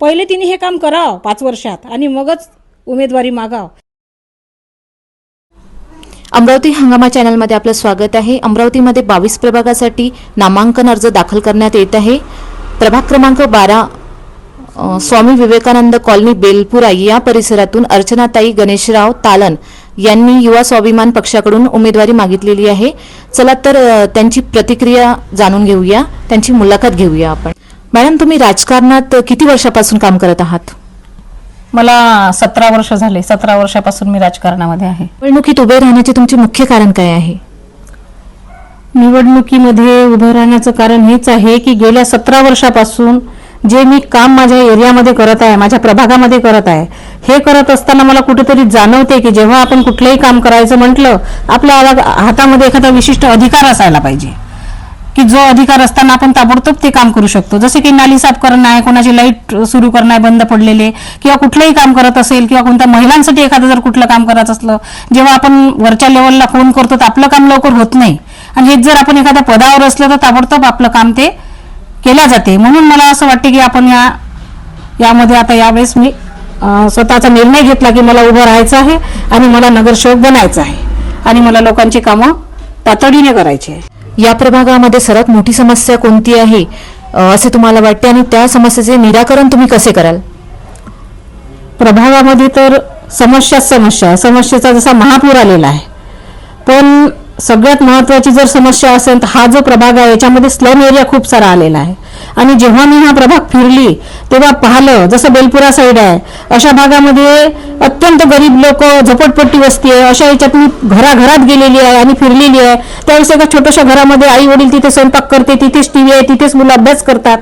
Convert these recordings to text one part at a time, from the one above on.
पहिले तिने हे काम करावं पाच वर्षात आणि मगच उमेदवारी मागाव. अमरावती हंगामा चॅनलमध्ये आपलं स्वागत आहे. अमरावतीमध्ये बावीस प्रभागासाठी नामांकन अर्ज दाखल करण्यात येत आहे. प्रभाग क्रमांक बारा स्वामी विवेकानंद कॉलनी बेलपुरा या परिसरातून अर्चनाताई गणेशराव तालन यांनी युवा स्वाभिमान पक्षाकडून उमेदवारी मागितलेली आहे. चला तर त्यांची प्रतिक्रिया जाणून घेऊया. त्यांची मुलाखत घेऊया आपण. मॅडम तुम्ही राजकारणात किती वर्षापासून काम करत आहात? मला सतरा वर्ष झाले. सतरा वर्षापासून मी राजकारणामध्ये आहे. निवडणुकीत उभे राहण्याचे तुमचे मुख्य कारण काय आहे? निवडणुकीमध्ये उभं राहण्याचं कारण हेच आहे की गेल्या सतरा वर्षापासून जे मी काम माझ्या एरियामध्ये करत आहे माझ्या प्रभागामध्ये करत आहे हे करत असताना मला कुठेतरी जाणवते की जेव्हा आपण कुठलंही काम करायचं म्हटलं आपल्या हाता- हातामध्ये एखादा विशिष्ट अधिकार असायला पाहिजे. की जो अधिकार असताना आपण ताबडतोब ते काम करू शकतो. जसे की नाली साफ करणं आहे कोणाची लाइट सुरू करणं आहे बंद पडलेले किंवा कुठलंही काम करत असेल किंवा कोणत्या महिलांसाठी एखादं जर कुठलं काम करायचं असलं जेव्हा आपण वरच्या लेवलला फोन करतो तर आपलं काम लवकर होत नाही. आणि हेच जर आपण एखाद्या पदावर असलं तर ताबडतोब आपलं काम ते केल्या जाते. म्हणून मला असं वाटते की आपण या यामध्ये आता यावेळेस मी स्वतःचा निर्णय घेतला की मला उभं राहायचं आहे आणि मला नगरसेवक बनायचं आहे. आणि मला लोकांची कामं तातडीने करायची आहे. या प्रभागामध्ये सर्वात मोठी समस्या कोणती आहे असे तुम्हाला वाटते? आणि त्या समस्येचे निराकरण तुम्ही कसे कराल? प्रभागामध्ये तर समस्याच समस्या समस्येचा जसा महापूर आलेला आहे. पण सगळ्यात महत्वाची जर समस्या असेल तर हा जो प्रभाग आहे याच्यामध्ये स्लम एरिया खूप सारा आलेला आहे. आणि जेव्हा मी हा प्रभाग फिरली तेव्हा पाहिलं जसं बेलपुरा साईड आहे अशा भागामध्ये अत्यंत गरीब लोक झपटपट्टी वस्ती आहे अशा याच्यात मी घराघरात गेलेली आहे आणि फिरलेली आहे. त्यावेळेस एका छोट्याशा घरामध्ये आई वडील तिथे स्वयंपाक करते तिथेच टीव्ही आहे तिथेच मुलं अभ्यास करतात.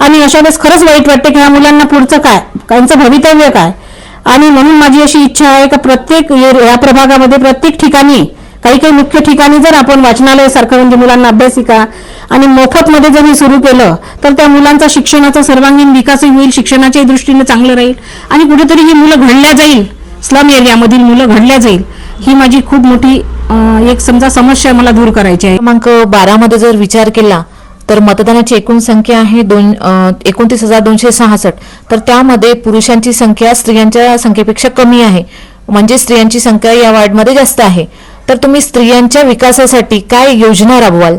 आणि अशा वेळेस खरंच वाईट वाटते की ह्या मुलांना पुढचं काय? त्यांचं भवितव्य काय? आणि म्हणून माझी अशी इच्छा आहे का प्रत्येक या प्रभागामध्ये प्रत्येक ठिकाणी काही काही मुख्य ठिकाणी जर आपण वाचनालय सारखं म्हणजे मुलांना अभ्यासिका आणि मोफतमध्ये जर हे सुरू केलं तर त्या मुलांचा शिक्षणाचा सर्वांगीण विकासही होईल शिक्षणाच्या दृष्टीने चांगलं राहील आणि कुठेतरी ही मुलं घडल्या जाईल. स्लम एरियामधील मुलं घडल्या जाईल. ही माझी खूप मोठी एक समजा समस्या मला दूर करायची आहे. क्रमांक बारा मध्ये जर विचार केला तर मतदानाची एकूण संख्या आहे दोन एकोणतीस हजार दोनशे सहासष्ट. तर त्यामध्ये पुरुषांची संख्या स्त्रियांच्या संख्येपेक्षा कमी आहे. म्हणजे स्त्रियांची संख्या या वार्डमध्ये जास्त आहे. तर तुम्ही स्त्रियांच्या विकासासाठी काय योजना राबवाल?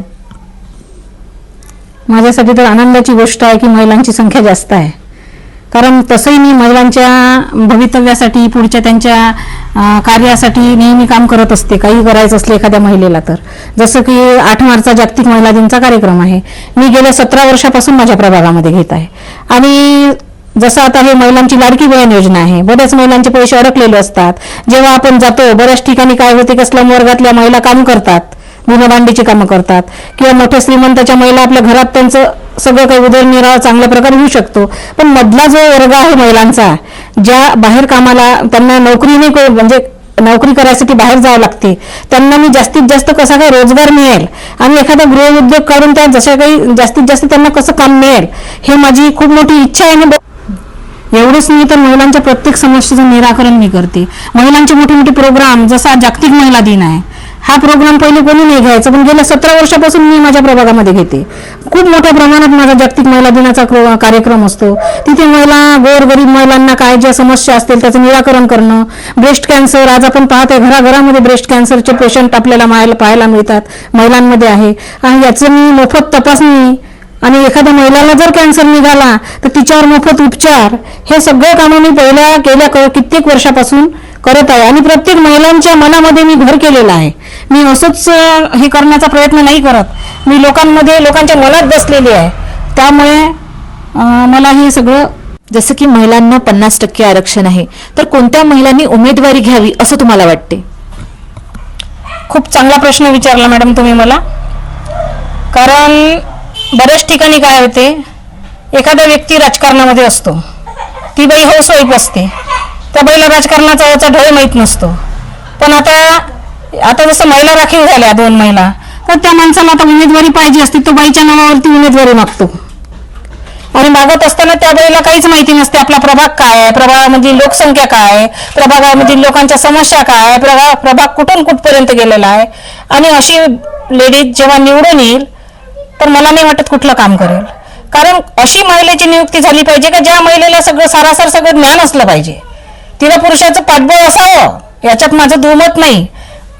माझ्यासाठी तर आनंदाची गोष्ट आहे की महिलांची संख्या जास्त आहे. कारण तसंही मी महिलांच्या भवितव्यासाठी पुढच्या त्यांच्या कार्यासाठी नेहमी काम करत असते. काही करायचं असले एखाद्या महिलेला तर. जसं की आठ मार्चचा जागतिक महिला दिनचा कार्यक्रम आहे. मी गेल्या सतरा वर्षापासून माझ्या प्रभागामध्ये घेत आहे. आणि जसं आता हे महिलांची लाडकी बहीण योजना आहे बऱ्याच महिलांचे पैसे अडकलेले असतात. जेव्हा आपण जातो बऱ्याच ठिकाणी काय होते की स्लम वर्गातल्या महिला काम करतात गुणभांडीची कामं करतात किंवा मोठ्या श्रीमंताच्या महिला आपल्या घरात त्यांचं सगळं काही उदरनिर्वाह चांगल्या प्रकारे होऊ शकतो. पण मधला जो वर्ग आहे महिलांचा ज्या बाहेर कामाला त्यांना नोकरी नाही म्हणजे नोकरी करायसाठी बाहेर जावं लागते त्यांना मी जास्तीत जास्त कसा काय रोजगार मिळेल? आणि एखादा गृहउद्योग काढून त्या जशा काही जास्तीत जास्त त्यांना कसं काम मिळेल? हे माझी खूप मोठी इच्छा आहे ना एवढंच नाही तर महिलांच्या प्रत्येक समस्येचं निराकरण मी करते. महिलांचे मोठे मोठे प्रोग्राम जसा जागतिक महिला दिन आहे हा प्रोग्राम पहिले कोणी नाही घ्यायचा पण गेल्या सतरा वर्षापासून मी माझ्या प्रभागामध्ये घेते. खूप मोठ्या प्रमाणात माझा जागतिक महिला दिनाचा कार्यक्रम असतो. तिथे महिला गोरगरीब महिलांना काय ज्या समस्या असतील त्याचं निराकरण करणं ब्रेस्ट कॅन्सर आज आपण पाहतोय घराघरामध्ये ब्रेस्ट कॅन्सरचे पेशंट आपल्याला पाहायला मिळतात महिलांमध्ये आहे. आणि याचं मी मोफत तपासणी आणि एखाद्या महिलाला जर कॅन्सर निघाला तर तिच्यावर मोफत उपचार. हे सगळं कामं मी पहिल्या गेल्या क- कित्येक वर्षापासून करत आहे. आणि प्रत्येक महिलांच्या मनामध्ये मी घर केलेलं आहे. मी असंच हे करण्याचा प्रयत्न नाही करत. मी लोकांमध्ये लोकांच्या मनात बसलेली आहे. त्यामुळे मला हे सगळं जसं की महिलांना पन्नास टक्के आरक्षण आहे तर कोणत्या महिलांनी उमेदवारी घ्यावी असं तुम्हाला वाटते? खूप चांगला प्रश्न विचारला मॅडम तुम्ही मला. कारण बऱ्याच ठिकाणी काय होते? एखादा व्यक्ती राजकारणामध्ये असतो. ती बाई हो हाऊसवाईफ असते. त्या बाईला राजकारणाचा याचा ढोळ माहीत नसतो. पण आता आता जसं महिला राखीव झाल्या दोन महिला तर त्या माणसाला आता उमेदवारी पाहिजे असते तो बाईच्या नावावरती उमेदवारी मागतो. आणि मागत असताना त्या बाईला काहीच माहिती नसते आपला प्रभाग काय आहे? प्रभागामधील लोकसंख्या काय आहे? प्रभागामधील लोकांच्या समस्या काय आहे? प्रभाग प्रभाग कुठून कुठपर्यंत गेलेला आहे? आणि अशी लेडीज जेव्हा निवडून येईल तर मला नाही वाटत कुठलं काम करेल. कारण अशी महिलेची नियुक्ती झाली पाहिजे का ज्या महिलेला सगळं सारासार सगळं ज्ञान असलं पाहिजे? तिला पुरुषाचं पाठबळ असावं याच्यात माझं दुमत नाही.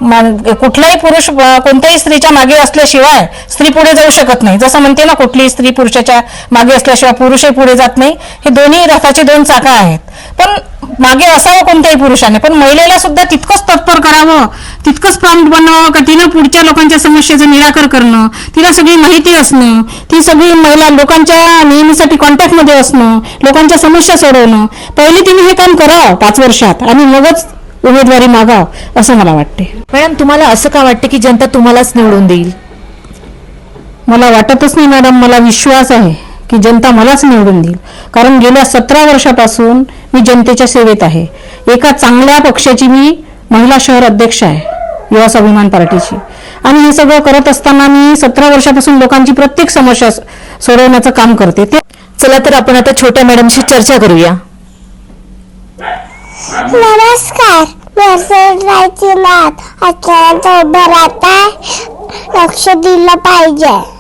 कुठलाही पुरुष कोणत्याही स्त्रीच्या मागे असल्याशिवाय स्त्री पुढे जाऊ शकत नाही. जसं म्हणते ना कुठलीही स्त्री पुरुषाच्या मागे असल्याशिवाय पुरुषही पुढे जात नाही. हे दोन्ही रथाचे दोन चाका आहेत. पण मागे असावं कोणत्याही पुरुषाने पण महिलेला सुद्धा तितकंच तत्पर करावं तितकंच प्रॉम्प्ट बनावं का तिनं पुढच्या लोकांच्या समस्येचं निराकर करणं तिला सगळी माहिती असणं ती सगळी महिला लोकांच्या नेहमीसाठी कॉन्टॅक्टमध्ये असणं लोकांच्या समस्या सोडवणं. पहिले तिने हे काम करावं पाच वर्षात आणि मगच उमेदवारी मागाव असं मला वाटते. मॅडम तुम्हाला असं का वाटते की जनता तुम्हालाच निवडून देईल? मला वाटतच नाही मॅडम मला विश्वास आहे. की जनता मलाच निवडून देईल. कारण गेल्या सतरा वर्षापासून मी जनतेच्या सेवेत आहे. एका चांगल्या पक्षाची मी महिला शहर अध्यक्ष आहे युवा स्वाभिमान पार्टीची. आणि हे सगळं करत असताना मी सतरा वर्षापासून लोकांची प्रत्येक समस्या सोडवण्याचं काम करते. ते चला तर आपण आता छोट्या मॅडमशी चर्चा करूया. नमस्कार. नाथ उभं लक्ष दिलं पाहिजे.